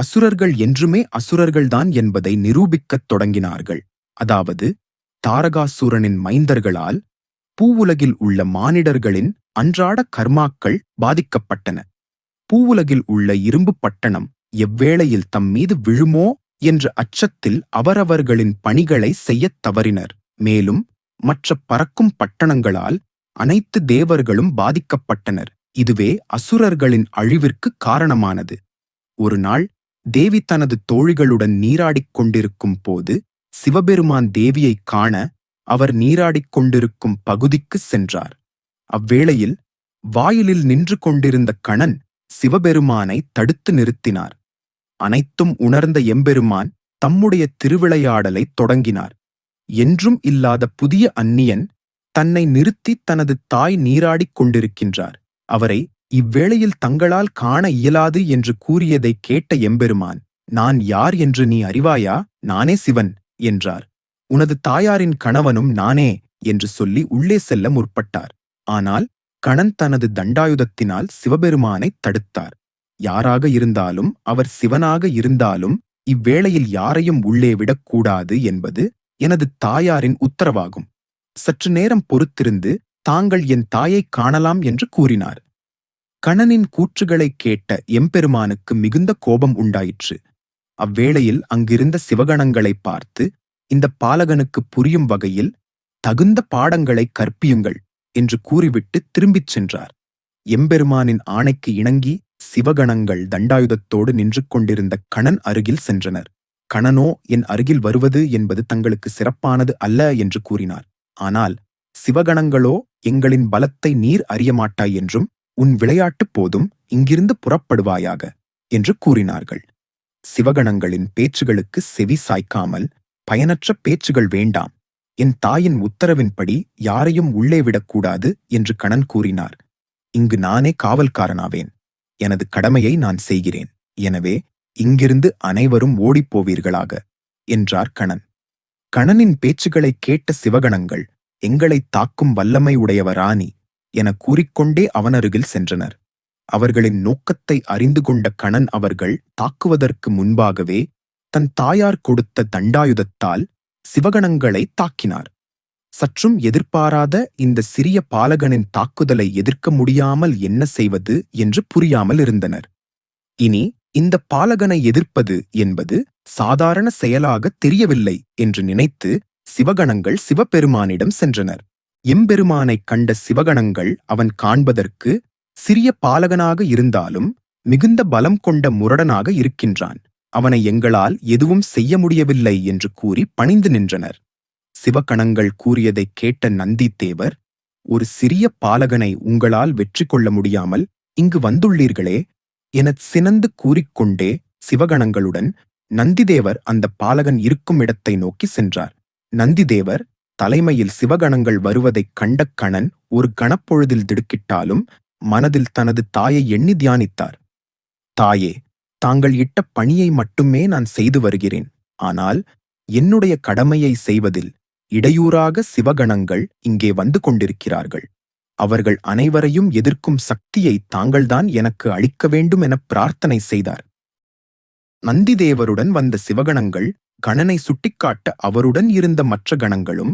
அசுரர்கள் என்றுமே அசுரர்கள்தான் என்பதை நிரூபிக்கத் தொடங்கினார்கள். அதாவது தாரகாசுரனின் மைந்தர்களால் பூவுலகில் உள்ள மானிடர்களின் அன்றாட கர்மாக்கள் பாதிக்கப்பட்டன. பூவுலகில் உள்ள இரும்பு பட்டணம் எவ்வேளையில் தம் மீது விழுமோ என்ற அச்சத்தில் அவரவர்களின் பணிகளை செய்யத் தவறினர். மேலும் மற்ற பறக்கும் பட்டணங்களால் அனைத்து தேவர்களும் பாதிக்கப்பட்டனர். இதுவே அசுரர்களின் அழிவிற்கு காரணமானது. ஒரு நாள் தேவி தனது தோழிகளுடன் நீராடிக் கொண்டிருக்கும் போது சிவபெருமான் தேவியைக் காண அவர் நீராடிக் கொண்டிருக்கும் பகுதிக்கு சென்றார். அவ்வேளையில் வாயிலில் நின்று கொண்டிருந்த கணன் சிவபெருமானை தடுத்து நிறுத்தினார். அனைத்தும் உணர்ந்த எம்பெருமான் தம்முடைய திருவிளையாடலைத் தொடங்கினார். என்றும் இல்லாத புதிய அந்நியன் தன்னை நிறுத்தி தனது தாய் நீராடிக் கொண்டிருக்கின்றார். அவரை இவ்வேளையில் தங்களால் காண இயலாது என்று கூறியதைக் கேட்ட எம்பெருமான் நான் யார் என்று நீ அறிவாயா? நானே சிவன் என்றார். உனது தாயாரின் கணவனும் நானே என்று சொல்லி உள்ளே செல்ல முற்பட்டார். ஆனால் கணன் தனது தண்டாயுதத்தினால் சிவபெருமானைத் தடுத்தார். யாராக இருந்தாலும் அவர் சிவனாக இருந்தாலும் இவ்வேளையில் யாரையும் உள்ளே விடக்கூடாது என்பது எனது தாயாரின் உத்தரவாகும். சற்று நேரம் பொறுத்திருந்து தாங்கள் என் தாயைக் காணலாம் என்று கூறினார். கணனின் கூற்றுகளைக் கேட்ட எம்பெருமானுக்கு மிகுந்த கோபம் உண்டாயிற்று. அவ்வேளையில் அங்கிருந்த சிவகணங்களைப் பார்த்து இந்த பாலகனுக்கு புரியும் வகையில் தகுந்த பாடங்களை கற்பியுங்கள் என்று கூறிவிட்டு திரும்பிச் சென்றார். எம்பெருமானின் ஆணைக்கு இணங்கி சிவகணங்கள் தண்டாயுதத்தோடு நின்று கொண்டிருந்த கணன் அருகில் சென்றனர். கணனோ என் அருகில் வருவது என்பது தங்களுக்கு சிறப்பானது அல்ல என்று கூறினார். ஆனால் சிவகணங்களோ எங்களின் பலத்தை நீர் அறியமாட்டாய் என்றும் உன் விளையாட்டு போதும் இங்கிருந்து புறப்படுவாயாக என்று கூறினார்கள். சிவகணங்களின் பேச்சுகளுக்கு செவி சாய்க்காமல் பயனற்ற பேச்சுகள் வேண்டாம் என் தாயின் உத்தரவின்படி யாரையும் உள்ளே விடக்கூடாது என்று கணன் கூறினார். இங்கு நானே காவல்காரனாவேன் எனது கடமையை நான் செய்கிறேன் எனவே இங்கிருந்து அனைவரும் ஓடிப்போவீர்களாக என்றார் கணன். கணனின் பேச்சுகளைக் கேட்ட சிவகணங்கள் எங்களைத் தாக்கும் வல்லமை உடையவராணி என கூறிக்கொண்டே அவனருகில் சென்றனர். அவர்களின் நோக்கத்தை அறிந்து கொண்ட கணன் அவர்கள் தாக்குவதற்கு முன்பாகவே தன் தாயார் கொடுத்த தண்டாயுதத்தால் சிவகணங்களை தாக்கினார். சற்றும் எதிர்பாராத இந்த சிறிய பாலகனின் தாக்குதலை எதிர்க்க முடியாமல் என்ன செய்வது என்று புரியாமல் இருந்தனர். இனி இந்த பாலகனை எதிர்ப்பது என்பது சாதாரண செயலாக தெரியவில்லை என்று நினைத்து சிவகணங்கள் சிவபெருமானிடம் சென்றனர். எம்பெருமானைக் கண்ட சிவகணங்கள் அவன் காண்பதற்கு சிறிய பாலகனாக இருந்தாலும் மிகுந்த பலம் கொண்ட முரடனாக இருக்கின்றான். அவனை எங்களால் எதுவும் செய்ய முடியவில்லை என்று கூறி பணிந்து நின்றனர். சிவகணங்கள் கூறியதைக் கேட்ட நந்தித்தேவர் ஒரு சிறிய பாலகனை உங்களால் வெற்றி கொள்ள முடியாமல் இங்கு வந்துள்ளீர்களே எனச் சினந்து கூறிக்கொண்டே சிவகணங்களுடன் நந்திதேவர் அந்த பாலகன் இருக்கும் இடத்தை நோக்கி சென்றார். நந்திதேவர் தலைமையில் சிவகணங்கள் வருவதைக் கண்ட கணன் ஒரு கணப்பொழுதில் திடுக்கிட்டாலும் மனதில் தனது தாயை எண்ணி தியானித்தார். தாயே தாங்கள் இட்ட பணியை மட்டுமே நான் செய்து வருகிறேன். ஆனால் என்னுடைய கடமையை செய்வதில் இடையூறாக சிவகணங்கள் இங்கே வந்து கொண்டிருக்கிறார்கள். அவர்கள் அனைவரையும் எதிர்க்கும் சக்தியை தாங்கள்தான் எனக்கு அளிக்க வேண்டும் என பிரார்த்தனை செய்தார். நந்திதேவருடன் வந்த சிவகணங்கள் கணனை சுட்டிக்காட்ட அவருடன் இருந்த மற்ற கணங்களும்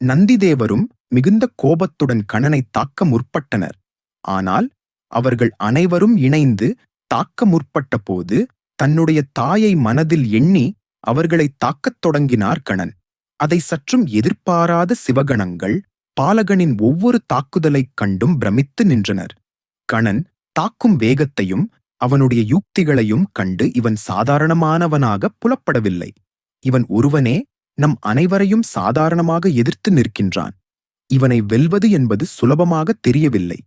நந்திதேவரும் மிகுந்த கோபத்துடன் கணனை தாக்க முற்பட்டனர். ஆனால் அவர்கள் அனைவரும் இணைந்து தாக்க முற்பட்ட போது தன்னுடைய தாயை மனதில் எண்ணி அவர்களை தாக்கத் தொடங்கினார் கணன் அதை சற்றும் எதிர்பாராத சிவகணங்கள் பாலகனின் ஒவ்வொரு தாக்குதலைக் கண்டும் பிரமித்து நின்றனர். கணன் தாக்கும் வேகத்தையும் அவனுடைய யுக்திகளையும் கண்டு இவன் சாதாரணமானவனாக புலப்படவில்லை. இவன் ஒருவனே நம் அனைவரையும் சாதாரணமாக எதிர்த்து நிற்கின்றான். இவனை வெல்வது என்பது சுலபமாக தெரியவில்லை.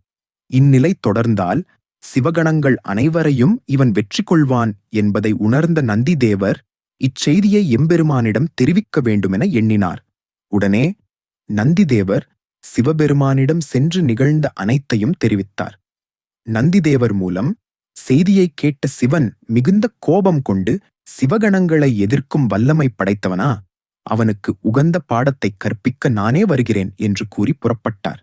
இந்நிலை தொடர்ந்தால் சிவகணங்கள் அனைவரையும் இவன் வெற்றி கொள்வான் என்பதை உணர்ந்த நந்திதேவர் இச்செய்தியை எம்பெருமானிடம் தெரிவிக்க வேண்டுமென எண்ணினார். உடனே நந்திதேவர் சிவபெருமானிடம் சென்று நிகழ்ந்த அனைத்தையும் தெரிவித்தார். நந்திதேவர் மூலம் செய்தியைக் கேட்ட சிவன் மிகுந்த கோபம் கொண்டு சிவகணங்களை எதிர்க்கும் வல்லமை படைத்தவனா? அவனுக்கு உகந்த பாடத்தைக் கற்பிக்க நானே வருகிறேன் என்று கூறி புறப்பட்டார்.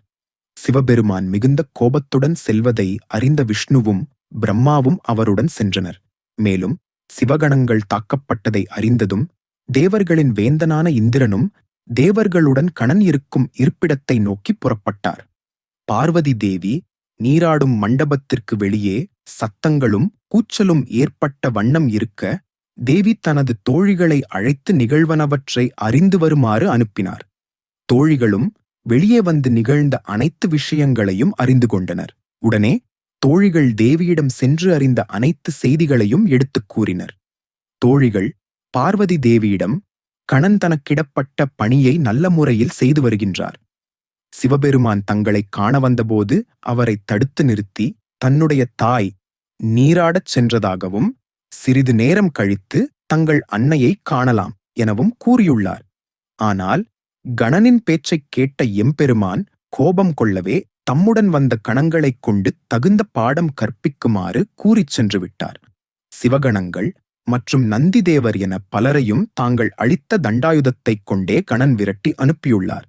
சிவபெருமான் மிகுந்த கோபத்துடன் செல்வதை அறிந்த விஷ்ணுவும் பிரம்மாவும் அவருடன் சென்றனர். மேலும் சிவகணங்கள் தாக்கப்பட்டதை அறிந்ததும் தேவர்களின் வேந்தனான இந்திரனும் தேவர்களுடன் கணன் இருக்கும் இருப்பிடத்தை நோக்கி புறப்பட்டார். பார்வதி தேவி நீராடும் மண்டபத்திற்கு வெளியே சத்தங்களும் கூச்சலும் ஏற்பட்ட வண்ணம் இருக்க தேவி தனது தோழிகளை அழைத்து நிகழ்வனவற்றை அறிந்து வருமாறு அனுப்பினார். தோழிகளும் வெளியே வந்து நிகழ்ந்த அனைத்து விஷயங்களையும் அறிந்து கொண்டனர். உடனே தோழிகள் தேவியிடம் சென்று அறிந்த அனைத்து செய்திகளையும் எடுத்துக் கூறினர். தோழிகள் பார்வதி தேவியிடம் கணன் தனக்கிடப்பட்ட பணியை நல்ல முறையில் செய்து வருகின்றார். சிவபெருமான் தங்களை காண வந்தபோது அவரை தடுத்து நிறுத்தி தன்னுடைய தாய் நீராடச் சென்றதாகவும் சிறிது நேரம் கழித்து தங்கள் அன்னையை காணலாம் எனவும் கூறியுள்ளார். ஆனால் கணனின் பேச்சைக் கேட்ட எம்பெருமான் கோபம் கொள்ளவே தம்முடன் வந்த கணங்களைக் கொண்டு தகுந்த பாடம் கற்பிக்குமாறு கூறிச் சென்று விட்டார் சிவகணங்கள் மற்றும் நந்திதேவர் என பலரையும் தாங்கள் அளித்த தண்டாயுதத்தைக் கொண்டே கணன் விரட்டி அனுப்பியுள்ளார்.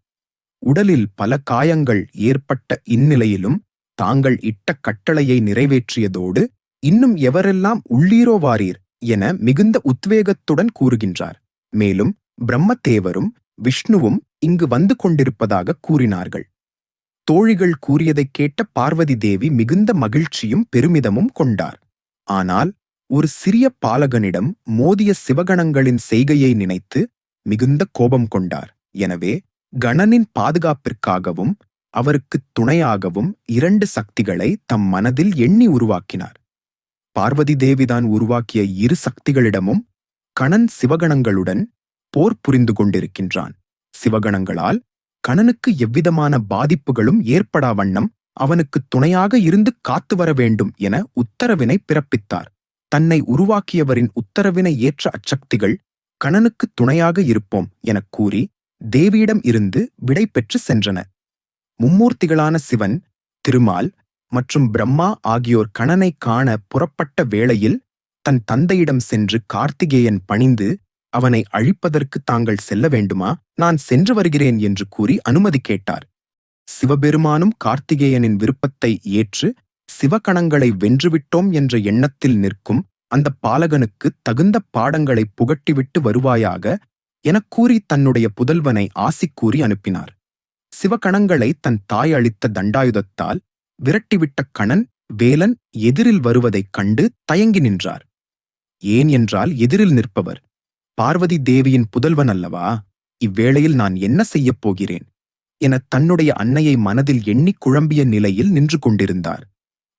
உடலில் பல காயங்கள் ஏற்பட்ட இந்நிலையிலும் தாங்கள் இட்ட கட்டளையை நிறைவேற்றியதோடு இன்னும் எவரெல்லாம் உள்ளீரோ வாரீர் என மிகுந்த உத்வேகத்துடன் கூறுகின்றார். மேலும் பிரம்மதேவரும் விஷ்ணுவும் இங்கு வந்து கொண்டிருப்பதாக கூறினார்கள். தோழிகள் கூறியதைக் கேட்ட பார்வதி தேவி மிகுந்த மகிழ்ச்சியும் பெருமிதமும் கொண்டார். ஆனால் ஒரு சிறிய பாலகனிடம் மோதிய சிவகணங்களின் செய்கையை நினைத்து மிகுந்த கோபம் கொண்டார். எனவே கணனின் பாதுகாப்பிற்காகவும் அவருக்குத் துணையாகவும் இரண்டு சக்திகளை தம் மனதில் எண்ணி உருவாக்கினார். பார்வதி தேவிதான் உருவாக்கிய இரு சக்திகளிடமும் கணன் சிவகணங்களுடன் போர் புரிந்து கொண்டிருக்கின்றான். சிவகணங்களால் கணனுக்கு எவ்விதமான பாதிப்புகளும் ஏற்படா வண்ணம் அவனுக்கு துணையாக இருந்து காத்து வர வேண்டும் என உத்தரவினை பிறப்பித்தார். தன்னை உருவாக்கியவரின் உத்தரவினை ஏற்ற அச்சக்திகள் கணனுக்கு துணையாக இருப்போம் எனக் கூறி தேவியிடம் இருந்து விடை பெற்று சென்றன. மும்மூர்த்திகளான சிவன் திருமால் மற்றும் பிரம்மா ஆகியோர் கணனை காண புறப்பட்ட வேளையில் தன் தந்தையிடம் சென்று கார்த்திகேயன் பணிந்து அவனை அழிப்பதற்கு தாங்கள் செல்ல வேண்டுமா? நான் சென்று வருகிறேன் என்று கூறி அனுமதி கேட்டார். சிவபெருமானும் கார்த்திகேயனின் விருப்பத்தை ஏற்று சிவகணங்களை வென்றுவிட்டோம் என்ற எண்ணத்தில் நிற்கும் அந்த பாலகனுக்கு தகுந்த பாடங்களை புகட்டிவிட்டு வருவாயாக எனக் கூறி தன்னுடைய புதல்வனை ஆசி கூறி அனுப்பினார். சிவகணங்களை தன் தாய் அளித்த தண்டாயுதத்தால் விரட்டிவிட்ட கணன் வேலன் எதிரில் வருவதைக் கண்டு தயங்கி நின்றார். ஏன் என்றால் எதிரில் நிற்பவர். பார்வதி தேவியின் புதல்வன் அல்லவா? இவ்வேளையில் நான் என்ன செய்யப் போகிறேன்? என தன்னுடைய அன்னையை மனதில் எண்ணிக் குழம்பிய நிலையில் நின்று கொண்டிருந்தார்.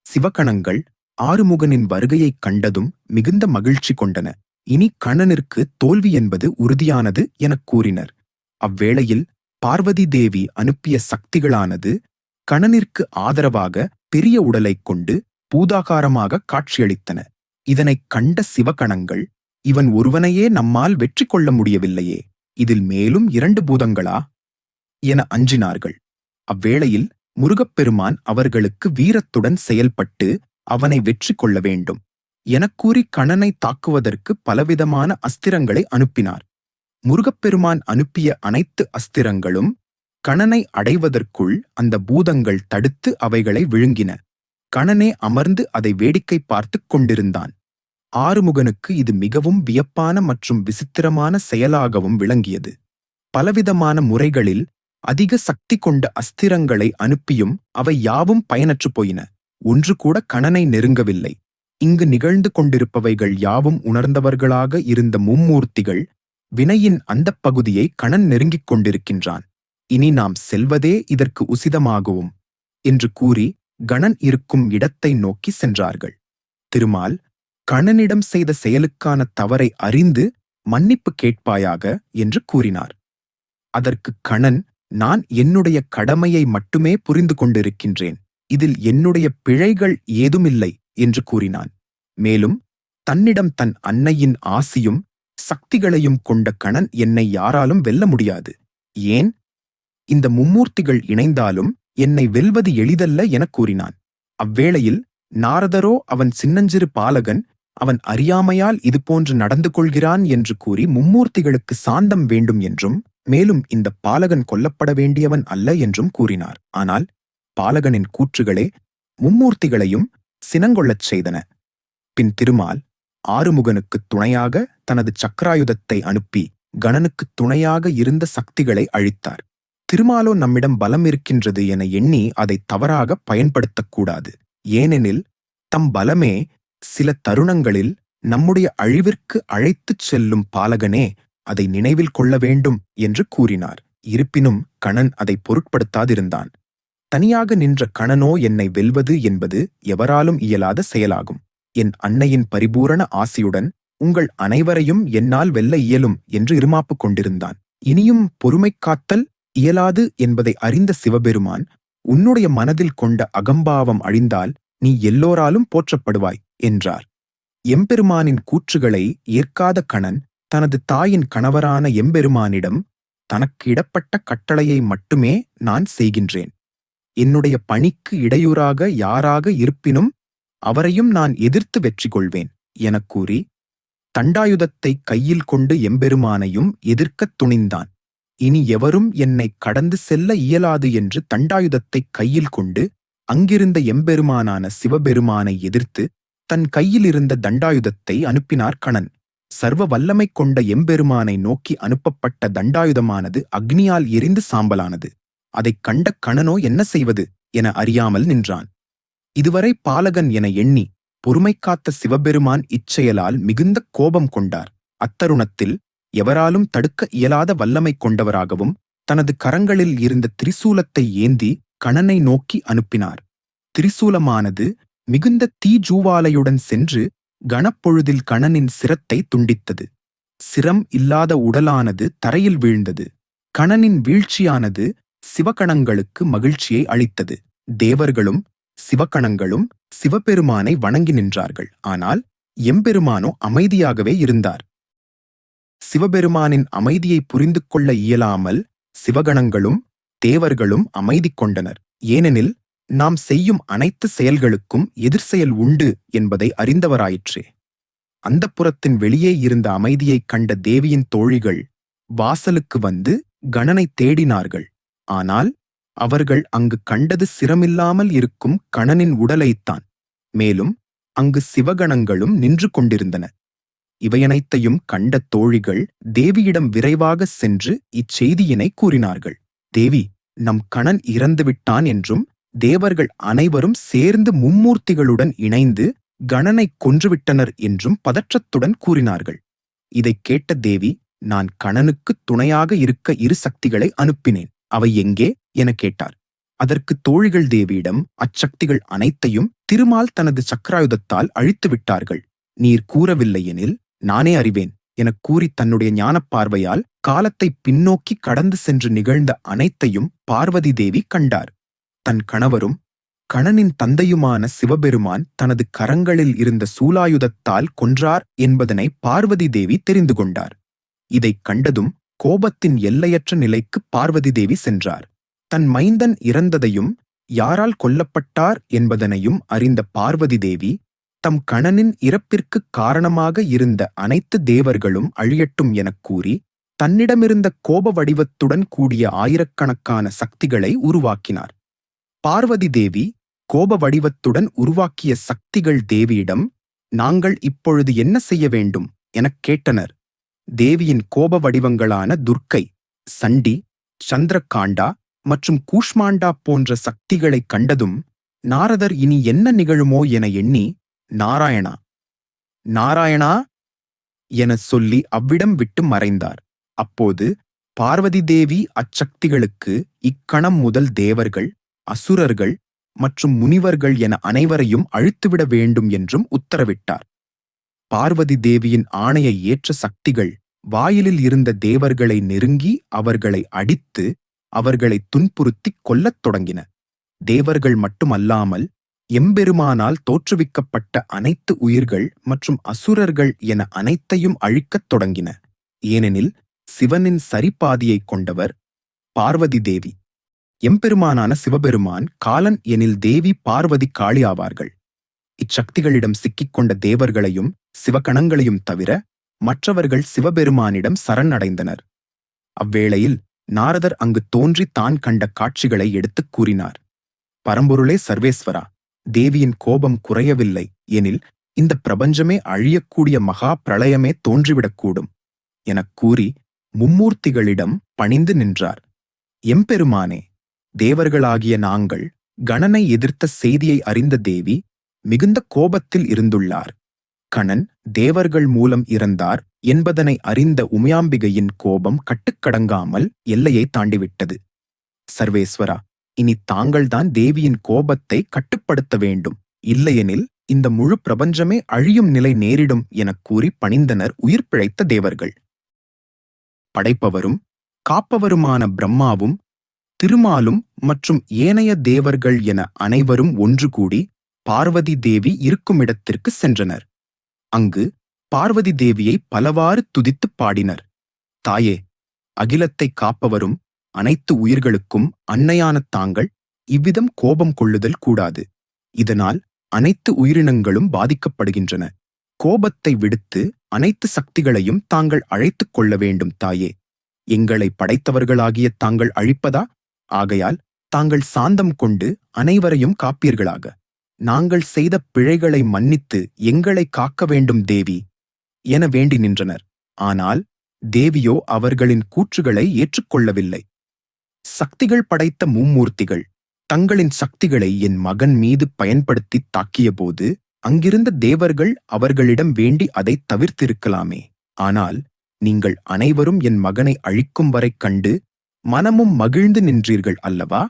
சிவகணங்கள் ஆறுமுகனின் வருகையைக் கண்டதும் மிகுந்த மகிழ்ச்சி கொண்டன. இனி கணனிற்கு தோல்வி என்பது உறுதியானது எனக் கூறினர். அவ்வேளையில் பார்வதி தேவி அனுப்பிய சக்திகளானது கணனிற்கு ஆதரவாக பெரிய உடலைக் கொண்டு பூதாகாரமாக காட்சியளித்தன. இதனைக் கண்ட சிவகணங்கள் இவன் ஒருவனையே நம்மால் வெற்றி கொள்ள முடியவில்லையே இதில் மேலும் இரண்டு பூதங்களா என அஞ்சினார்கள். அவ்வேளையில் முருகப்பெருமான் அவர்களுக்கு வீரத்துடன் செயல்பட்டு அவனை வெற்றி கொள்ள வேண்டும் எனக்கூறி கணனை தாக்குவதற்கு பலவிதமான அஸ்திரங்களை அனுப்பினார். முருகப்பெருமான் அனுப்பிய அனைத்து அஸ்திரங்களும் கணனை அடைவதற்குள் அந்த பூதங்கள் தடுத்து அவைகளை விழுங்கின. கணனே அமர்ந்து அதை வேடிக்கை பார்த்துக் கொண்டிருந்தான். ஆறுமுகனுக்கு இது மிகவும் வியப்பான மற்றும் விசித்திரமான செயலாகவும் விளங்கியது. பலவிதமான முறைகளில் அதிக சக்தி கொண்ட அஸ்திரங்களை அனுப்பியும் அவை யாவும் பயனற்று போயின. ஒன்று கூட கணனை நெருங்கவில்லை. இங்கு நிகழ்ந்து கொண்டிருப்பவைகள் யாவும் உணர்ந்தவர்களாக இருந்த மும்மூர்த்திகள் வினையின் அந்தப் பகுதியை கணன் நெருங்கிக் கொண்டிருக்கின்றான். இனி நாம் செல்வதே இதற்கு உசிதமாகவும் என்று கூறி கணன் இருக்கும் இடத்தை நோக்கி சென்றார்கள். திருமால் கணனிடம் செய்த செயலுக்கான தவறை அறிந்து மன்னிப்பு கேட்பாயாக என்று கூறினார். அதற்கு கணன் நான் என்னுடைய கடமையை மட்டுமே புரிந்து கொண்டிருக்கின்றேன். இதில் என்னுடைய பிழைகள் ஏதுமில்லை என்று கூறினான். மேலும் தன்னிடம் தன் அன்னையின் ஆசியும் சக்திகளையும் கொண்ட கணன் என்னை யாராலும் வெல்ல முடியாது. ஏன்? இந்த மும்மூர்த்திகள் இணைந்தாலும் என்னை வெல்வது எளிதல்ல எனக் கூறினான். அவ்வேளையில் நாரதரோ அவன் சின்னஞ்சிறு பாலகன் அவன் அறியாமையால் இதுபோன்று நடந்து கொள்கிறான் என்று கூறி மும்மூர்த்திகளுக்கு சாந்தம் வேண்டும் என்றும் மேலும் இந்த பாலகன் கொல்லப்பட வேண்டியவன் அல்ல என்றும் கூறினார். ஆனால் பாலகனின் கூற்றுகளே மும்மூர்த்திகளையும் சினங்கொள்ளச் செய்தன. பின் திருமால் ஆறுமுகனுக்குத் துணையாக தனது சக்கராயுதத்தை அனுப்பி கணனுக்குத் துணையாக இருந்த சக்திகளை அழித்தார். திருமாலோ நம்மிடம் பலம் இருக்கின்றது என எண்ணி அதை தவறாக பயன்படுத்தக்கூடாது. ஏனெனில் தம் பலமே சில தருணங்களில் நம்முடைய அழிவிற்கு அழைத்துச் செல்லும் பாலகனே அதை நினைவில் கொள்ள வேண்டும் என்று கூறினார். இருப்பினும் கணன் அதை பொருட்படுத்தாதிருந்தான். தனியாக நின்ற கணனோ என்னை வெல்வது என்பது எவராலும் இயலாத செயலாகும். என் அன்னையின் பரிபூரண ஆசியுடன் உங்கள் அனைவரையும் என்னால் வெல்ல இயலும் என்று இருமாப்பு கொண்டிருந்தான். இனியும் பொறுமை காத்தல் இயலாது என்பதை அறிந்த சிவபெருமான் உன்னுடைய மனதில் கொண்ட அகம்பாவம் அழிந்தால் நீ எல்லோராலும் போற்றப்படுவாய் என்றார். எம்பெருமானின் கூற்றுகளை ஏற்காத கணன் தனது தாயின் கணவரான எம்பெருமானிடம் தனக்கு இடப்பட்ட கட்டளையை மட்டுமே நான் செய்கின்றேன். என்னுடைய பணிக்கு இடையூறாக யாராக இருப்பினும் அவரையும் நான் எதிர்த்து வெற்றி கொள்வேன் எனக் கூறி தண்டாயுதத்தை கையில் கொண்டு எம்பெருமானையும் எதிர்க்கத் துணிந்தான். இனி எவரும் என்னை கடந்து செல்ல இயலாது என்று தண்டாயுதத்தை கையில் கொண்டு அங்கிருந்த எம்பெருமானான சிவபெருமானை எதிர்த்து தன் கையில் இருந்த தண்டாயுதத்தை அனுப்பினார் கணன். சர்வ வல்லமை கொண்ட எம்பெருமானை நோக்கி அனுப்பப்பட்ட தண்டாயுதமானது அக்னியால் எரிந்து சாம்பலானது. அதைக் கண்ட கணனோ என்ன செய்வது என அறியாமல் நின்றான். இதுவரை பாலகன் என எண்ணி பொறுமை காத்த சிவபெருமான் இச்செயலால் மிகுந்த கோபம் கொண்டார். அத்தருணத்தில் எவராலும் தடுக்க இயலாத வல்லமை கொண்டவராகவும் தனது கரங்களில் இருந்த திரிசூலத்தை ஏந்தி கணனை நோக்கி அனுப்பினார். திரிசூலமானது மிகுந்த தீஜூவாலையுடன் சென்று கணப்பொழுதில் கணனின் சிரத்தை துண்டித்தது. சிரம் இல்லாத உடலானது தரையில் வீழ்ந்தது. கணனின் வீழ்ச்சியானது சிவகணங்களுக்கு மகிழ்ச்சியை அளித்தது. தேவர்களும் சிவகணங்களும் சிவபெருமானை வணங்கி நின்றார்கள். ஆனால் எம்பெருமானோ அமைதியாகவே இருந்தார். சிவபெருமானின் அமைதியை புரிந்து கொள்ள இயலாமல் சிவகணங்களும் தேவர்களும் அமைதி கொண்டனர். ஏனெனில் நாம் செய்யும் அனைத்து செயல்களுக்கும் எதிர்செயல் உண்டு என்பதை அறிந்தவராயிற்றே. அந்தப்புறத்தின் வெளியே இருந்த அமைதியைக் கண்ட தேவியின் தோழிகள் வாசலுக்கு வந்து கணனை தேடினார்கள். ஆனால் அவர்கள் அங்கு கண்டது சிரமில்லாமல் இருக்கும் கணனின் உடலைத்தான். மேலும் அங்கு சிவகணங்களும் நின்று கொண்டிருந்தன. இவையனைத்தையும் கண்ட தோழிகள் தேவியிடம் விரைவாக சென்று இச்செய்தியினை கூறினார்கள். தேவி நம் கணன் இறந்துவிட்டான் என்றும் தேவர்கள் அனைவரும் சேர்ந்து மும்மூர்த்திகளுடன் இணைந்து கணனை கொன்றுவிட்டனர் என்றும் பதற்றத்துடன் கூறினார்கள். இதைக் கேட்ட தேவி நான் கணனுக்கு துணையாக இருக்க இரு சக்திகளை அனுப்பினேன். அவை எங்கே? என கேட்டார். அதற்கு தோழிகள் தேவியிடம் அச்சக்திகள் அனைத்தையும் திருமால் தனது சக்கராயுதத்தால் அழித்து விட்டார்கள் நீர் கூறவில்லையெனில் நானே அறிவேன். எனக் கூறி தன்னுடைய ஞானப் பார்வையால் காலத்தை பின்னோக்கி கடந்து சென்று நிகழ்ந்த அனைத்தையும் பார்வதி தேவி கண்டார். தன் கணவரும் கணனின் தந்தையுமான சிவபெருமான் தனது கரங்களில் இருந்த சூலாயுதத்தால் கொன்றார் என்பதனை பார்வதி தேவி தெரிந்து கொண்டார். இதைக் கண்டதும் கோபத்தின் எல்லையற்ற நிலைக்கு பார்வதி தேவி சென்றார். தன் மைந்தன் இறந்ததையும் யாரால் கொல்லப்பட்டார் என்பதனையும் அறிந்த பார்வதி தேவி தம் கணனின் இறப்பிற்குக் காரணமாக இருந்த அனைத்து தேவர்களும் அழியட்டும் எனக் கூறி தன்னிடமிருந்த கோப வடிவத்துடன் கூடிய ஆயிரக்கணக்கான சக்திகளை உருவாக்கினார். பார்வதி தேவி கோப வடிவத்துடன் உருவாக்கிய சக்திகள் தேவியிடம் நாங்கள் இப்பொழுது என்ன செய்ய வேண்டும்? எனக் கேட்டனர். தேவியின் கோப வடிவங்களான துர்க்கை சண்டி சந்திரகாண்டா மற்றும் கூஷ்மாண்டா போன்ற சக்திகளைக் கண்டதும் நாரதர் இனி என்ன நிகழுமோ என எண்ணி நாராயணா. நாராயணா என சொல்லி அவ்விடம் விட்டு மறைந்தார். அப்போது பார்வதி தேவி அச்சக்திகளுக்கு இக்கணம் முதல் தேவர்கள் அசுரர்கள் மற்றும் முனிவர்கள் என அனைவரையும் அழித்துவிட வேண்டும் என்றும் உத்தரவிட்டார். பார்வதி தேவியின் ஆணையை ஏற்ற சக்திகள் வாயிலில் இருந்த தேவர்களை நெருங்கி அவர்களை அடித்து அவர்களை துன்புறுத்திக் கொல்லத் தொடங்கின. தேவர்கள் மட்டுமல்லாமல் எம்பெருமானால் தோற்றுவிக்கப்பட்ட அனைத்து உயிர்கள் மற்றும் அசுரர்கள் என அனைத்தையும் அழிக்கத் தொடங்கின. ஏனெனில் சிவனின் சரிபாதியைக் கொண்டவர் பார்வதி தேவி. எம்பெருமானான சிவபெருமான் காலன் எனில் தேவி பார்வதி காளி ஆவார்கள். இச்சக்திகளிடம் சிக்கிக்கொண்ட தேவர்களையும் சிவகணங்களையும் தவிர மற்றவர்கள் சிவபெருமானிடம் சரணடைந்தனர். அவ்வேளையில் நாரதர் அங்கு தோன்றி தான் கண்ட காட்சிகளை எடுத்துக் கூறினார். பரம்பொருளே சர்வேஸ்வரா. தேவியின் கோபம் குறையவில்லை எனில் இந்த பிரபஞ்சமே அழியக்கூடிய மகா பிரளயமே தோன்றிவிடக்கூடும் எனக் கூறி மும்மூர்த்திகளிடம் பணிந்து நின்றார். எம்பெருமானே தேவர்களாகிய நாங்கள் கணனை எதிர்த்த செய்தியை அறிந்த தேவி மிகுந்த கோபத்தில் இருந்துள்ளார். கணன் தேவர்கள் மூலம் இறந்தார் என்பதனை அறிந்த உமையாம்பிகையின் கோபம் கட்டுக்கடங்காமல் எல்லையை தாண்டிவிட்டது. சர்வேஸ்வரா இனி தாங்கள்தான் தேவியின் கோபத்தை கட்டுப்படுத்த வேண்டும். இல்லையெனில் இந்த முழு பிரபஞ்சமே அழியும் நிலை நேரிடும் எனக் கூறி பணிந்தனர் உயிர் பிழைத்த தேவர்கள். படைப்பவரும் காப்பவருமான பிரம்மாவும் திருமாலும் மற்றும் ஏனைய தேவர்கள் என அனைவரும் ஒன்று கூடி பார்வதி தேவி இருக்குமிடத்திற்கு சென்றனர். அங்கு பார்வதி தேவியை பலவாறு துதித்துப் பாடினர். தாயே அகிலத்தை காப்பவரும் அனைத்து உயிர்களுக்கும் அன்னையான தாங்கள் இவ்விதம் கோபம் கொள்ளுதல் கூடாது. இதனால் அனைத்து உயிரினங்களும் பாதிக்கப்படுகின்றன. கோபத்தை விடுத்து அனைத்து சக்திகளையும் தாங்கள் அழைத்துக் கொள்ள வேண்டும் தாயே. எங்களை படைத்தவர்களாகிய தாங்கள் அழிப்பதா? ஆகையால் தாங்கள் சாந்தம் கொண்டு அனைவரையும் காப்பீர்களாக. நாங்கள் செய்த பிழைகளை மன்னித்து எங்களை காக்க வேண்டும் தேவி என வேண்டி நின்றனர். ஆனால் தேவியோ அவர்களின் கூற்றுகளை ஏற்றுக்கொள்ளவில்லை. சக்திகள் படைத்த மும்மூர்த்திகள் தங்களின் சக்திகளை என் மகன் மீது பயன்படுத்தி தாக்கியபோது அங்கிருந்த தேவர்கள் அவர்களிடம் வேண்டி அதை தவிர்த்திருக்கலாமே. ஆனால் நீங்கள் அனைவரும் என் மகனை அழிக்கும் வரை கண்டு மனமும் மகிழ்ந்து நின்றீர்கள் அல்லவா?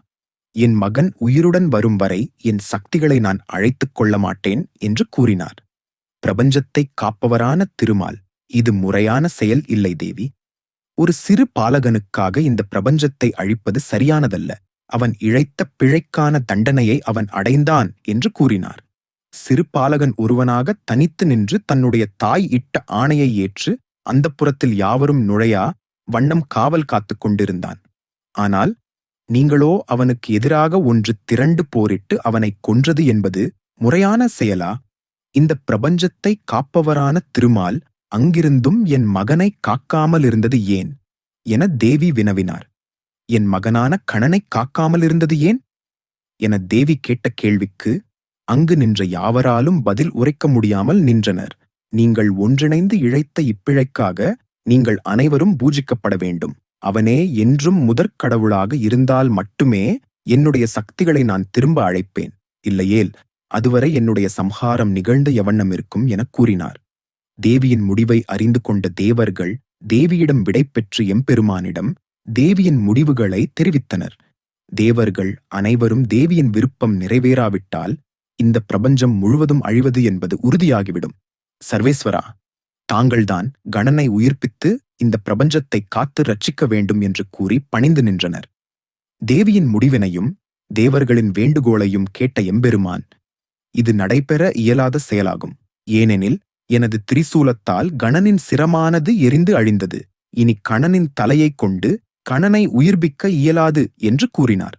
என் மகன் உயிருடன் வரும் வரை என் சக்திகளை நான் அழைத்துக் கொள்ள மாட்டேன் என்று கூறினார். பிரபஞ்சத்தை காப்பவரான திருமால் இது முறையான செயல் இல்லை தேவி. ஒரு சிறு பாலகனுக்காக இந்த பிரபஞ்சத்தை அழிப்பது சரியானதல்ல. அவன் இழைத்த பிழைக்கான தண்டனையை அவன் அடைந்தான் என்று கூறினார். சிறு பாலகன் ஒருவனாக தனித்து நின்று தன்னுடைய தாய் இட்ட ஆணையை ஏற்று அந்த புறத்தில் யாவரும் நுழையா வண்ணம் காவல் காத்துக் கொண்டிருந்தான். ஆனால் நீங்களோ அவனுக்கு எதிராக ஒன்று திரண்டு போரிட்டு அவனை கொன்றது என்பது முறையான செயலா? இந்த பிரபஞ்சத்தை காப்பவரான திருமால் அங்கிருந்தும் என் மகனை காக்காமல் இருந்தது ஏன்? என தேவி வினவினார். என் மகனான கணனை காக்காமல் இருந்தது ஏன்? என தேவி கேட்ட கேள்விக்கு அங்கு நின்ற யாவராலும் பதில் உரைக்க முடியாமல் நின்றனர். நீங்கள் ஒன்றிணைந்து இழைத்த இப்பிழைக்காக நீங்கள் அனைவரும் பூஜிக்கப்பட வேண்டும். அவனே என்றும் முதற் கடவுளாக இருந்தால் மட்டுமே என்னுடைய சக்திகளை நான் திரும்ப அழைப்பேன். இல்லையேல் அதுவரை என்னுடைய சம்ஹாரம் நிகழ்ந்த எவண்ணம் இருக்கும் எனக் கூறினார். தேவியின் முடிவை அறிந்து கொண்ட தேவர்கள் தேவியிடம் விடை பெற்று எம்பெருமானிடம் தேவியின் முடிவுகளை தெரிவித்தனர். தேவர்கள் அனைவரும் தேவியின் விருப்பம் நிறைவேறாவிட்டால் இந்த பிரபஞ்சம் முழுவதும் அழிவது என்பது உறுதியாகிவிடும். சர்வேஸ்வரா தாங்கள்தான் கணனை உயிர்ப்பித்து இந்த பிரபஞ்சத்தை காத்து ரட்சிக்க வேண்டும் என்று கூறி பணிந்து நின்றனர். தேவியின் முடிவினையும் தேவர்களின் வேண்டுகோளையும் கேட்ட எம்பெருமான் இது நடைபெற இயலாத செயலாகும். ஏனெனில் எனது திரிசூலத்தால் கணனின் சிரமானது எரிந்து அழிந்தது. இனி கணனின் தலையைக் கொண்டு கணனை உயிர்ப்பிக்க இயலாது என்று கூறினார்.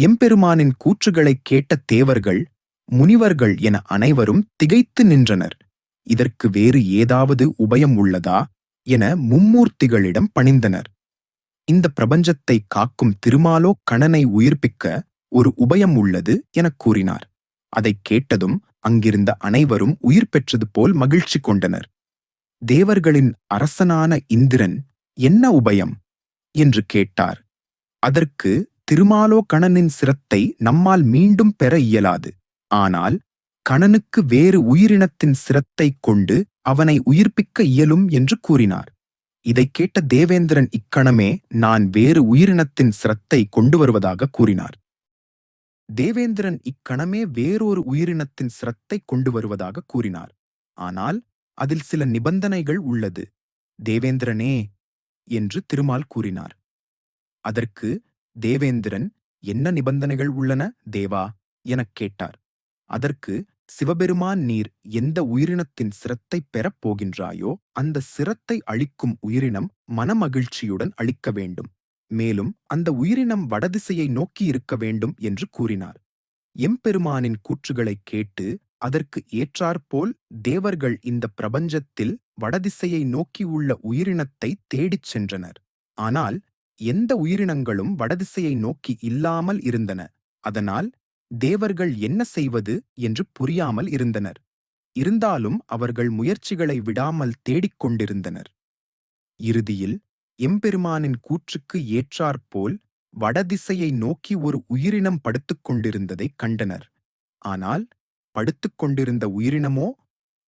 எம்பெருமானின் கூற்றுகளைக் கேட்ட தேவர்கள் முனிவர்கள் என அனைவரும் திகைத்து நின்றனர். இதற்கு வேறு ஏதாவது உபயம் உள்ளதா? என மும்மூர்த்திகளிடம் பணிந்தனர். இந்த பிரபஞ்சத்தை காக்கும் திருமாலோ கணனை உயிர்ப்பிக்க ஒரு உபயம் உள்ளது எனக் கூறினார். அதைக் கேட்டதும் அங்கிருந்த அனைவரும் உயிர் பெற்றது போல் மகிழ்ச்சி கொண்டனர். தேவர்களின் அரசனான இந்திரன் என்ன உபயம்? என்று கேட்டார். அதற்கு திருமாலோ கணனின் சிரத்தை நம்மால் மீண்டும் பெற இயலாது. ஆனால் கணனுக்கு வேறு உயிரினத்தின் சிரத்தை கொண்டு அவனை உயிர்ப்பிக்க இயலும் என்று கூறினார். இதைக் கேட்ட தேவேந்திரன் இக்கணமே நான் வேறு உயிரினத்தின் சிரத்தை கொண்டு வருவதாக கூறினார். தேவேந்திரன் இக்கணமே வேறொரு உயிரினத்தின் சிரத்தை கொண்டு வருவதாக கூறினார். ஆனால் அதில் சில நிபந்தனைகள் உள்ளது. தேவேந்திரனே என்று திருமால் கூறினார். அதற்கு தேவேந்திரன் என்ன நிபந்தனைகள் உள்ளன தேவா எனக் கேட்டார். அதற்கு சிவபெருமான் நீர் எந்த உயிரினத்தின் சிரத்தை பெறப் போகின்றாயோ அந்த சிரத்தை அளிக்கும் உயிரினம் மனமகிழ்ச்சியுடன் அளிக்க வேண்டும். மேலும் அந்த உயிரினம் வடதிசையை நோக்கி இருக்க வேண்டும் என்று கூறினார். எம்பெருமானின் கூற்றுகளைக் கேட்டு அதற்கு ஏற்றாற்போல் தேவர்கள் இந்த பிரபஞ்சத்தில் வடதிசையை நோக்கி உள்ள உயிரினத்தை தேடிச் சென்றனர். ஆனால் எந்த உயிரினங்களும் வடதிசையை நோக்கி இல்லாமல் இருந்தன. அதனால் தேவர்கள் என்ன செய்வது என்று புரியாமல் இருந்தனர். இருந்தாலும் அவர்கள் முயற்சிகளை விடாமல் தேடிக் கொண்டிருந்தனர். இறுதியில் எம்பெருமானின் கூற்றுக்கு ஏற்றாற்போல் வடதிசையை நோக்கி ஒரு உயிரினம் படுத்துக் கொண்டிருந்ததைக் கண்டனர். ஆனால் படுத்துக் கொண்டிருந்த உயிரினமோ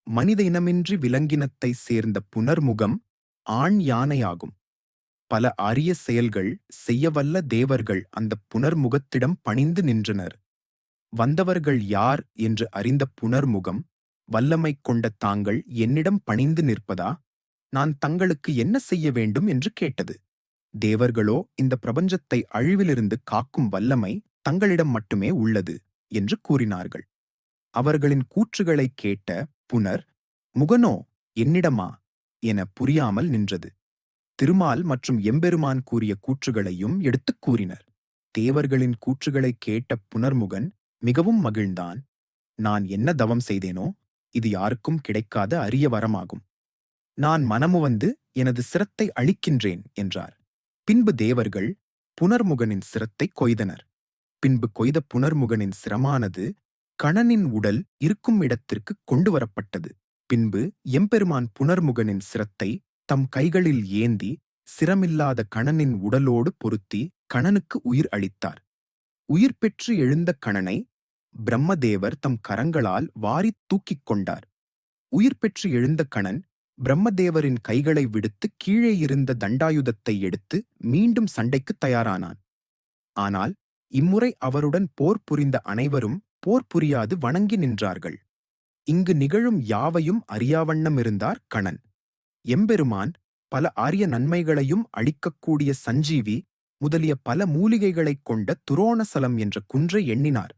மனித இனமின்றி விலங்கினத்தை சேர்ந்த புனர்முகம் ஆண் யானையாகும். பல அரிய செயல்கள் செய்யவல்ல தேவர்கள் அந்த புனர்முகத்திடம் பணிந்து நின்றனர். வந்தவர்கள் யார் என்று அறிந்த புனர்முகம் வல்லமை கொண்ட தாங்கள் என்னிடம் பணிந்து நிற்பதா? நான் தங்களுக்கு என்ன செய்ய வேண்டும் என்று கேட்டது. தேவர்களோ இந்த பிரபஞ்சத்தை அழிவிலிருந்து காக்கும் வல்லமை தங்களிடம் மட்டுமே உள்ளது என்று கூறினார்கள். அவர்களின் கூற்றுகளைக் கேட்ட புனர் முகனோ என்னிடமா? என புரியாமல் நின்றது. திருமால் மற்றும் எம்பெருமான் கூறிய கூற்றுகளையும் எடுத்துக் கூறினர். தேவர்களின் கூற்றுகளைக் கேட்ட புனர்முகன் மிகவும் மகிழ்ந்தான். நான் என்ன தவம் செய்தேனோ இது யாருக்கும் கிடைக்காத அரிய வரமாகும். நான் மனமு வந்து எனது சிரத்தை அழிக்கின்றேன் என்றார். பின்பு தேவர்கள் புனர்முகனின் சிரத்தை கொய்தனர். பின்பு கொய்த புனர்முகனின் சிரமானது கணனின் உடல் இருக்கும் இடத்திற்கு கொண்டு வரப்பட்டது பின்பு எம்பெருமான் புனர்முகனின் சிரத்தை தம் கைகளில் ஏந்தி சிரமில்லாத கணனின் உடலோடு பொருத்தி கணனுக்கு உயிர் அளித்தார். உயிர் பெற்று எழுந்த கணனை பிரம்மதேவர் தம் கரங்களால் வாரித் தூக்கிக் கொண்டார். உயிர் பெற்று எழுந்த கணன் பிரம்மதேவரின் கைகளை விடுத்து கீழே இருந்த தண்டாயுதத்தை எடுத்து மீண்டும் சண்டைக்கு தயாரானான். ஆனால் இம்முறை அவருடன் போர் புரிந்த அனைவரும் போர் புரியாது வணங்கி நின்றார்கள். இங்கு நிகழும் யாவையும் அறியாவண்ணம் இருந்தார் கணன். எம்பெருமான் பல ஆரிய நன்மைகளையும் அளிக்கக்கூடிய சஞ்சீவி முதலிய பல மூலிகைகளைக் கொண்ட துரோணசலம் என்ற குன்றை எண்ணினார்.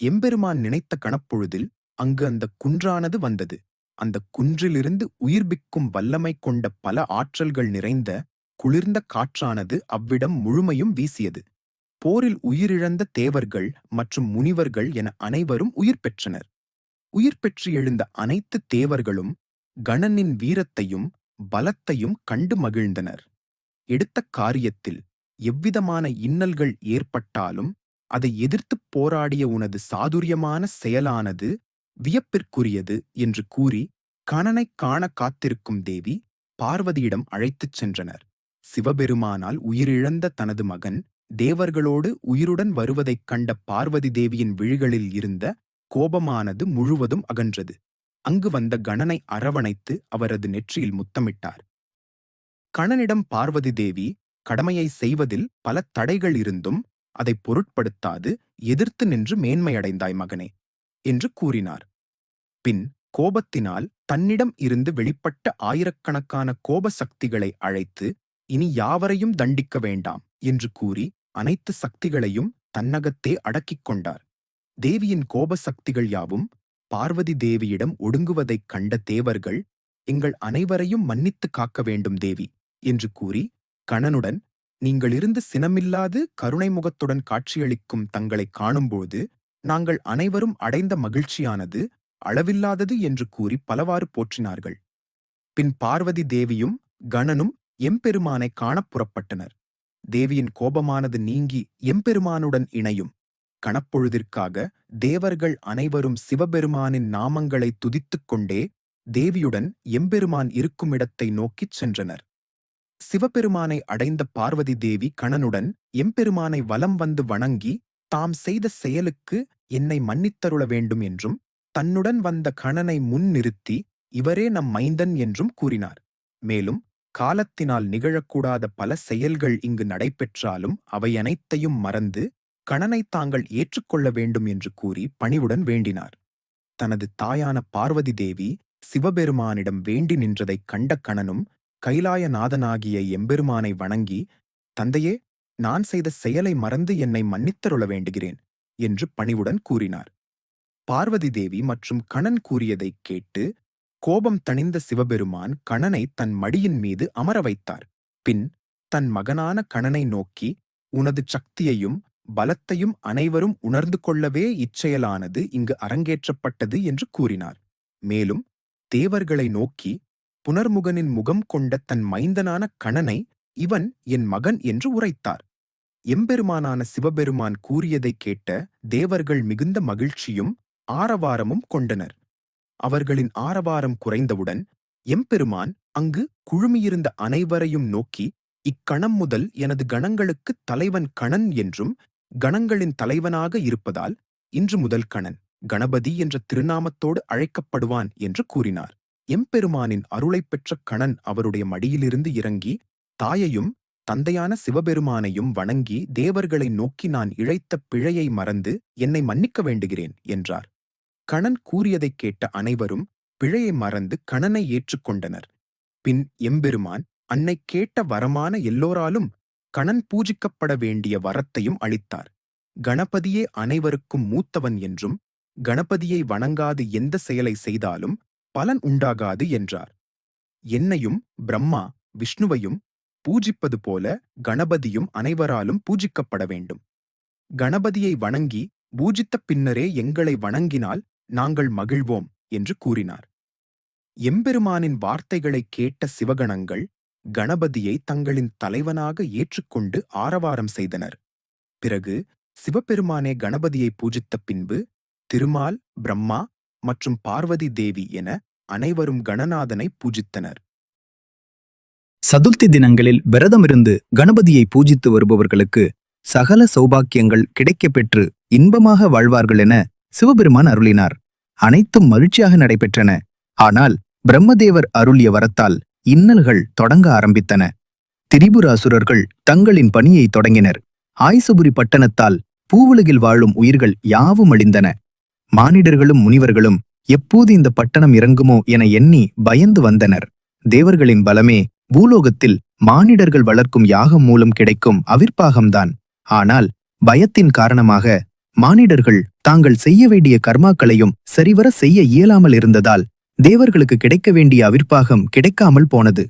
எம்பெருமான் நினைத்த கணப்பொழுதில் அங்கு அந்த குன்றானது வந்தது. அந்த குன்றிலிருந்து உயிர்ப்பிக்கும் வல்லமை கொண்ட பல ஆற்றல்கள் நிறைந்த குளிர்ந்த காற்றானது அவ்விடம் முழுமையும் வீசியது. போரில் உயிரிழந்த தேவர்கள் மற்றும் முனிவர்கள் என அனைவரும் உயிர் பெற்றனர். உயிர் பெற்று எழுந்த அனைத்து தேவர்களும் கணனின் வீரத்தையும் பலத்தையும் கண்டு மகிழ்ந்தனர். எடுத்த காரியத்தில் எவ்விதமான இன்னல்கள் ஏற்பட்டாலும் அதை எதிர்த்துப் போராடிய உனது சாதுரியமான செயலானது வியப்பிற்குரியது என்று கூறி கணனைக் காண காத்திருக்கும் தேவி பார்வதியிடம் அழைத்துச் சென்றனர். சிவபெருமானால் உயிரிழந்த தனது மகன் தேவர்களோடு உயிருடன் வருவதைக் கண்ட பார்வதி தேவியின் விழிகளில் இருந்த கோபமானது முழுவதும் அகன்றது. அங்கு வந்த கணனை அரவணைத்து அவரது நெற்றியில் முத்தமிட்டார். கணனிடம் பார்வதி தேவி கடமையை செய்வதில் பல தடைகள் இருந்தும் அதை பொருட்படுத்தாது எதிர்த்து நின்று மேன்மையடைந்தாய் மகனே. என்று கூறினார். பின் கோபத்தினால் தன்னிடம் இருந்து வெளிப்பட்ட ஆயிரக்கணக்கான கோப சக்திகளை அழைத்து இனி யாவரையும் தண்டிக்க வேண்டாம் என்று கூறி அனைத்து சக்திகளையும் தன்னகத்தே அடக்கிக் கொண்டார். தேவியின் கோப சக்திகள் யாவும் பார்வதி தேவியிடம் ஒடுங்குவதைக் கண்ட தேவர்கள் எங்கள் அனைவரையும் மன்னித்து காக்க வேண்டும் தேவி என்று கூறி கணனுடன் நீங்கள் இருந்து சினமில்லாது கருணை முகத்துடன் காட்சியளிக்கும் தங்களை காணும்போது நாங்கள் அனைவரும் அடைந்த மகிழ்ச்சியானது அளவில்லாதது என்று கூறி பலவாறு போற்றினார்கள். பின் பார்வதி தேவியும் கணனும் எம்பெருமானை காணப் புறப்பட்டனர். தேவியின் கோபமானது நீங்கி எம்பெருமானுடன் இணையும். கணப்பொழுதிற்காக தேவர்கள் அனைவரும் சிவபெருமானின் நாமங்களை துதித்துக் கொண்டே தேவியுடன் எம்பெருமான் இருக்குமிடத்தை நோக்கிச் சென்றனர். சிவபெருமானை அடைந்த பார்வதி தேவி கணனுடன் எம்பெருமானை வலம் வந்து வணங்கி தாம் செய்த செயலுக்கு என்னை மன்னித்தருள வேண்டும் என்றும் தன்னுடன் வந்த கணனை முன் நிறுத்தி இவரே நம் மைந்தன் என்றும் கூறினார். மேலும் காலத்தினால் நிகழக்கூடாத பல செயல்கள் இங்கு நடைபெற்றாலும் அவை அனைத்தையும் மறந்து கணனை தாங்கள் ஏற்றுக்கொள்ள வேண்டும் என்று கூறி பணிவுடன் வேண்டினார். தனது தாயான பார்வதி தேவி சிவபெருமானிடம் வேண்டி நின்றதைக் கண்ட கணனும் கைலாயநாதனாகிய எம்பெருமானை வணங்கி தந்தையே நான் செய்த செயலை மறந்து என்னை மன்னித்தருள வேண்டுகிறேன் என்று பணிவுடன் கூறினார். பார்வதி தேவி மற்றும் கணன் கூறியதைக் கேட்டு கோபம் தணிந்த சிவபெருமான் கணனை தன் மடியின் மீது அமர வைத்தார். பின் தன் மகனான கணனை நோக்கி உனது சக்தியையும் பலத்தையும் அனைவரும் உணர்ந்து கொள்ளவே இச்செயலானது இங்கு அரங்கேற்றப்பட்டது என்று கூறினார். மேலும் தேவர்களை நோக்கி புனர்முகனின் முகம் கொண்ட தன் மைந்தனான கணனை இவன் என் மகன் என்று உரைத்தார். எம்பெருமானான சிவபெருமான் கூறியதைக் கேட்ட தேவர்கள் மிகுந்த மகிழ்ச்சியும் ஆரவாரமும் கொண்டனர். அவர்களின் ஆரவாரம் குறைந்தவுடன் எம்பெருமான் அங்கு குழுமியிருந்த அனைவரையும் நோக்கி இக்கணம் முதல் எனது கணங்களுக்குத் தலைவன் கணன் என்றும் கணங்களின் தலைவனாக இருப்பதால் இன்று முதல் கணன் கணபதி என்ற திருநாமத்தோடு அழைக்கப்படுவான் என்று கூறினார். எம்பெருமானின் அருளைப் பெற்ற கணன் அவருடைய மடியிலிருந்து இறங்கி தாயையும் தந்தையான சிவபெருமானையும் வணங்கி தேவர்களை நோக்கி நான் இழைத்த பிழையை மறந்து என்னை மன்னிக்க வேண்டுகிறேன் என்றார். கணன் கூறியதைக் கேட்ட அனைவரும் பிழையை மறந்து கணனை ஏற்றுக்கொண்டனர். பின் எம்பெருமான் அன்னை கேட்ட வரமான எல்லோராலும் கணன் பூஜிக்கப்பட வேண்டிய வரத்தையும் அளித்தார். கணபதியே அனைவருக்கும் மூத்தவன் என்றும் கணபதியை வணங்காது எந்த செயலை செய்தாலும் பலன் உண்டாகாது என்றார். என்னையும் பிரம்மா விஷ்ணுவையும் பூஜிப்பது போல கணபதியும் அனைவராலும் பூஜிக்கப்பட வேண்டும். கணபதியை வணங்கி பூஜித்த பின்னரே எங்களை வணங்கினால் நாங்கள் மகிழ்வோம் என்று கூறினார். எம்பெருமானின் வார்த்தைகளைக் கேட்ட சிவகணங்கள் கணபதியை தங்களின் தலைவனாக ஏற்றுக்கொண்டு ஆரவாரம் செய்தனர். பிறகு சிவபெருமானே கணபதியை பூஜித்த பின்பு திருமால் பிரம்மா மற்றும் பார்வதி தேவி என அனைவரும் கணநாதனை பூஜித்தனர். சதுர்த்தி தினங்களில் விரதமிருந்து கணபதியை பூஜித்து வருபவர்களுக்கு சகல சௌபாக்கியங்கள் கிடைக்கப் பெற்று இன்பமாக வாழ்வார்கள் என சிவபெருமான் அருளினார். அனைத்தும் மகிழ்ச்சியாக நடைபெற்றன. ஆனால் பிரம்மதேவர் அருளிய வரத்தால் இன்னல்கள் தொடங்க ஆரம்பித்தன. திரிபுராசுரர்கள் தங்களின் பணியை தொடங்கினர். ஆயுசபுரி பட்டணத்தால் பூவுலகில் வாழும் உயிர்கள் யாவும் அழிந்தன. மானிடர்களும் முனிவர்களும் எப்போது இந்த பட்டணம் இறங்குமோ என எண்ணி பயந்து வந்தனர். தேவர்களின் பலமே பூலோகத்தில் மானிடர்கள் வளர்க்கும் யாகம் மூலம் கிடைக்கும் அவிர்ப்பாகம்தான். ஆனால் பயத்தின் காரணமாக மானிடர்கள் தாங்கள் செய்ய வேண்டிய கர்மாக்களையும் சரிவர செய்ய இயலாமல் இருந்ததால் தேவர்களுக்கு கிடைக்க வேண்டிய அவிர்ப்பாகம் கிடைக்காமல் போனது.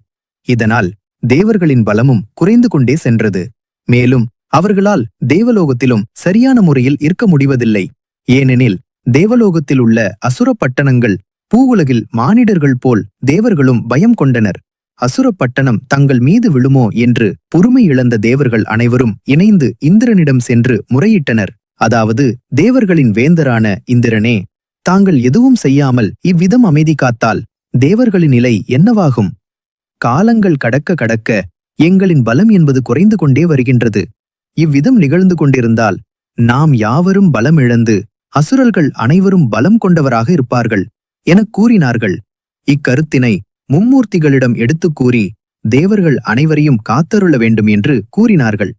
இதனால் தேவர்களின் பலமும் குறைந்து கொண்டே சென்றது. மேலும் அவர்களால் தேவலோகத்திலும் சரியான முறையில் இருக்க முடிவதில்லை. ஏனெனில் தேவலோகத்தில் உள்ள அசுர பட்டணங்கள் பூவுலகில் மானிடர்கள் போல் தேவர்களும் பயம் கொண்டனர். அசுரப்பட்டணம் தங்கள் மீது விழுமோ என்று பொறுமை இழந்த தேவர்கள் அனைவரும் இணைந்து இந்திரனிடம் சென்று முறையிட்டனர். அதாவது தேவர்களின் வேந்தரான இந்திரனே தாங்கள் எதுவும் செய்யாமல் இவ்விதம் அமைதி காத்தால் தேவர்களின் நிலை என்னவாகும்? காலங்கள் கடக்க கடக்க எங்களின் பலம் என்பது குறைந்து கொண்டே வருகின்றது. இவ்விதம் நிகழ்ந்து கொண்டிருந்தால் நாம் யாவரும் பலம் இழந்து அசுரர்கள் அனைவரும் பலம் கொண்டவராக இருப்பார்கள் எனக் கூறினார்கள். இக்கருத்தினை மும்மூர்த்திகளிடம் எடுத்துக் கூறி தேவர்கள் அனைவரையும் காத்தருள வேண்டும் என்று கூறினார்கள்.